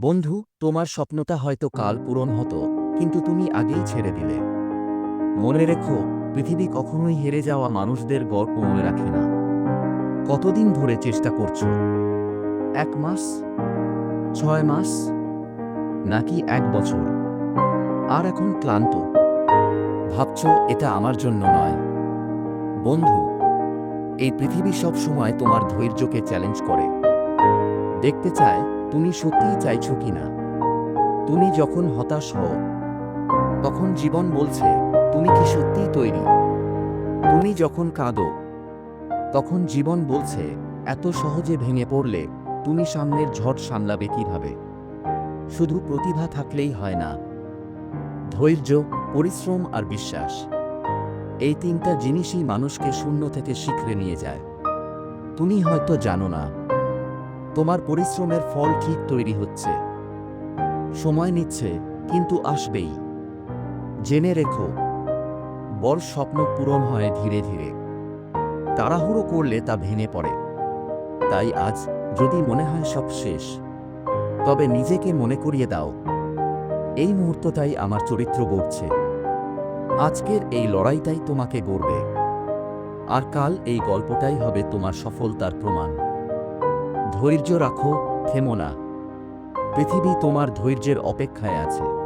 বন্ধু, তোমার স্বপ্নটা হয়তো কাল পূরণ হতো, কিন্তু তুমি আগেই ছেড়ে দিলে। মনে রেখো, পৃথিবী কখনোই হেরে যাওয়া মানুষদের গল্প মনে রাখে না। কতদিন ধরে চেষ্টা করছ? এক মাস? ছয় মাস? নাকি এক বছর? আর এখন ক্লান্ত। ভাবছ, এটা আমার জন্য নয়। বন্ধু, এই পৃথিবী সব সময় তোমার ধৈর্যকে চ্যালেঞ্জ করে। দেখতে চায় তুমি সত্যিই চাইছো কিনা? তুমি যখন হতাশ হও, তখন জীবন বলছে, তুমি কি সত্যিই তৈরি? তুমি যখন কাঁদো, তখন জীবন বলছে, এত সহজে ভেঙে পড়লে তুমি সামনের ঝড় সামলাবে কীভাবে? শুধু প্রতিভা থাকলেই হয় না, ধৈর্য, পরিশ্রম আর বিশ্বাস, এই তিনটা জিনিসই মানুষকে শূন্য থেকে শিখরে নিয়ে যায়। তুমি হয়তো জানো না তোমার পরিশ্রমের ফল ঠিক তৈরি হচ্ছে। সময় নিচ্ছে, কিন্তু আসবেই। জেনে রেখো, বড় স্বপ্ন পূরণ হয় ধীরে ধীরে। তাড়াহুড়ো করলে তা ভেঙে পড়ে। তাই আজ যদি মনে হয় সব শেষ, তবে নিজেকে মনে করিয়ে দাও। এই মুহূর্তটাই আমার চরিত্র গড়ছে। আজকের এই লড়াইটাই তোমাকে গড়বে। আর কাল এই গল্পটাই হবে তোমার সফলতার প্রমাণ। ধৈর্য রাখো থেমো না। পৃথিবী তোমার ধৈর্যের অপেক্ষায় আছে।